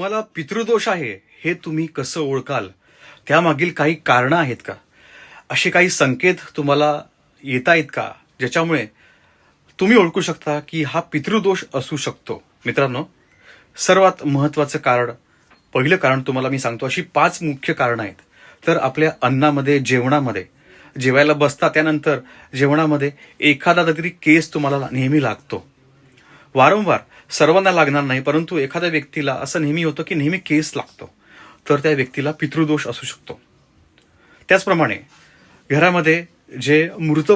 मला पितृदोष आहे हे तुम्ही कसं ओळखाल? त्यामागील काही कारणं आहेत का? असे काही संकेत तुम्हाला येत आहेत का? ज्याच्यामुळे तुम्ही ओळखू शकता की हा पितृदोष असू शकतो. मित्रांनो सर्वात महत्वाचं कारण पहिलं कारण तुम्हाला मी सांगतो अशी पाच मुख्य कारणं आहेत. तर आपल्या अन्नामध्ये जेवणामध्ये जेवायला बसता त्यानंतर जेवणामध्ये एखादा तरी केस तुम्हाला नेहमी लागतो. वारंवार सर्वांना लागणार नाही परंतु एखाद्या व्यक्तीला असं नेहमी होतं की नेहमी केस लागतो तर त्या व्यक्तीला पितृदोष असू शकतो. त्याचप्रमाणे घरामध्ये जे मृत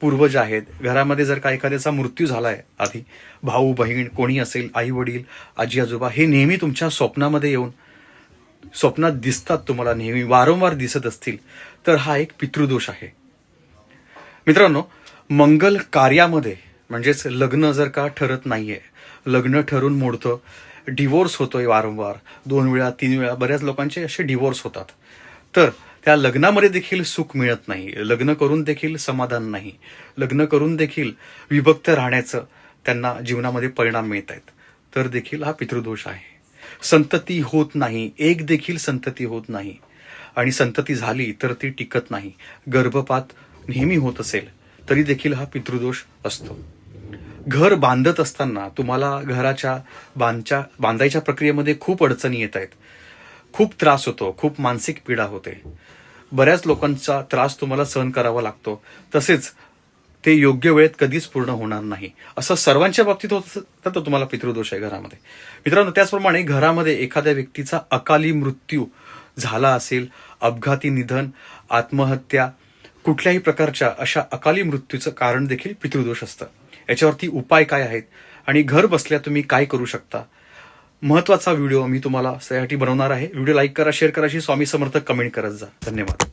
पूर्वज आहेत घरामध्ये जर का एखाद्याचा मृत्यू झाला आहे आधी भाऊ बहीण कोणी असेल आई वडील आजी आजोबा हे नेहमी तुमच्या स्वप्नामध्ये येऊन स्वप्नात दिसतात तुम्हाला नेहमी वारंवार दिसत असतील तर हा एक पितृदोष आहे. मित्रांनो मंगल कार्यामध्ये म्हणजेच लग्न जर का ठरत नाहीये लग्न ठरून मोडतं डिवोर्स होतोय वारंवार दोन वेळा तीन वेळा बऱ्याच लोकांचे असे डिवोर्स होतात. तर त्या लग्नामध्ये देखील सुख मिळत नाही. लग्न करून देखील समाधान नाही. लग्न करून देखील विभक्त राहण्याचं त्यांना जीवनामध्ये परिणाम मिळत आहेत तर देखील हा पितृदोष आहे. संतती होत नाही. एक देखील संतती होत नाही. आणि संतती झाली तर ती टिकत नाही. गर्भपात नेहमी होत असेल तरी देखील हा पितृदोष असतो. घर बांधत असताना तुम्हाला घराच्या बांधच्या बांधायच्या प्रक्रियेमध्ये खूप अडचणी येत आहेत. खूप त्रास होतो खूप मानसिक पीडा होते. बऱ्याच लोकांचा त्रास तुम्हाला सहन करावा लागतो. तसेच ते योग्य वेळेत कधीच पूर्ण होणार नाही. असं सर्वांच्या बाबतीत होत तर तुम्हाला पितृदोष आहे घरामध्ये. मित्रांनो त्याचप्रमाणे घरामध्ये एखाद्या व्यक्तीचा अकाली मृत्यू झाला असेल अपघाती निधन आत्महत्या कुठल्याही प्रकारच्या अशा अकाली मृत्यूचं कारण देखील पितृदोष असतं. याच्यावरती उपाय काय आहेत? आणि घर बसल्या तुम्ही काय करू शकता? महत्त्वाचा व्हिडिओ मी तुम्हाला त्यासाठी बनवणार आहे. व्हिडिओ लाईक करा शेअर करा अशी स्वामी समर्थक कमेंट करत जा. धन्यवाद.